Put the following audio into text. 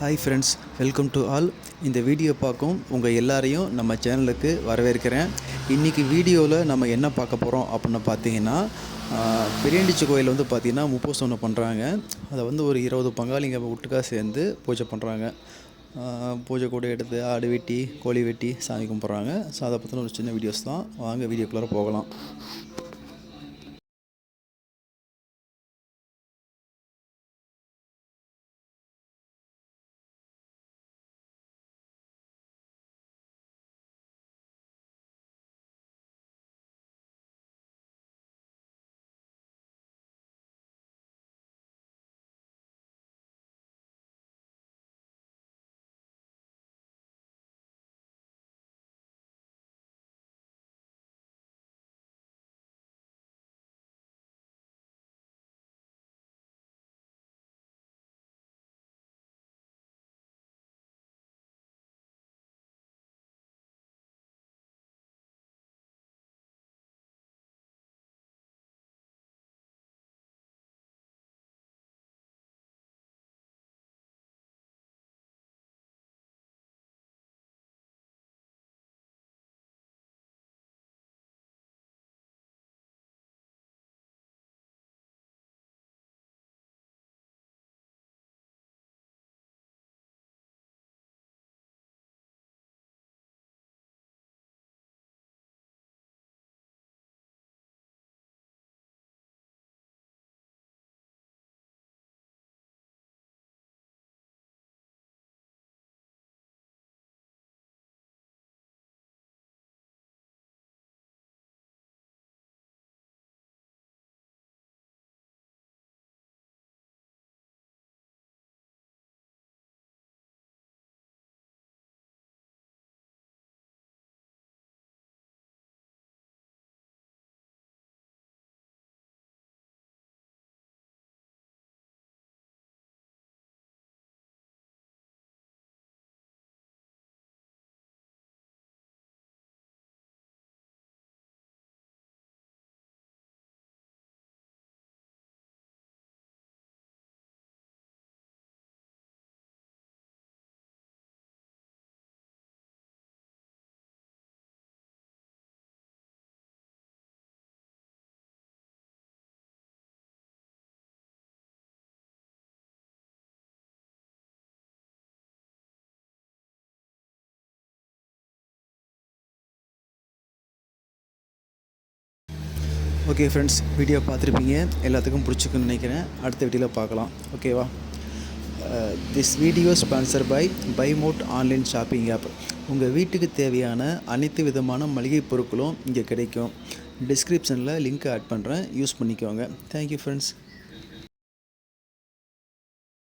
Hi friends welcome to all இந்த video பார்க்கும் உங்கள் எல்லாரையும் நம்ம சேனலுக்கு வரவேற்கிறேன். இன்றைக்கி வீடியோவில் நம்ம என்ன பார்க்க போகிறோம் அப்படின்னு பார்த்தீங்கன்னா ஆஹ், பெரியண்டிச்சி கோயில் வந்து பார்த்திங்கன்னா முப்போசனை பண்ணுறாங்க அதை வந்து ஒரு இருபது பங்காளிங்க ஒட்டுக்காக சேர்ந்து பூஜை பண்ணுறாங்க பூஜை கூட எடுத்து ஆடு வெட்டி கோழி வெட்டி சாமி கும்பிட்றாங்க. ஸோ அதை பற்றின ஒரு சின்ன வீடியோஸ் தான். வாங்க வீடியோக்குள்ளார போகலாம். ஓகே ஃப்ரெண்ட்ஸ் வீடியோ பார்த்துருப்பீங்க. எல்லாத்துக்கும் பிடிச்சிக்குன்னு நினைக்கிறேன். அடுத்த வீடியோவில் பார்க்கலாம். ஓகேவா this video sponsor by by mode online shopping app உங்கள் வீட்டுக்கு தேவையான அனைத்து விதமான மளிகை பொருட்களும் இங்கே கிடைக்கும். டிஸ்கிரிப்ஷனில் லிங்க் ஆட் பண்ணுறேன் யூஸ் பண்ணிக்கோங்க. Thank you friends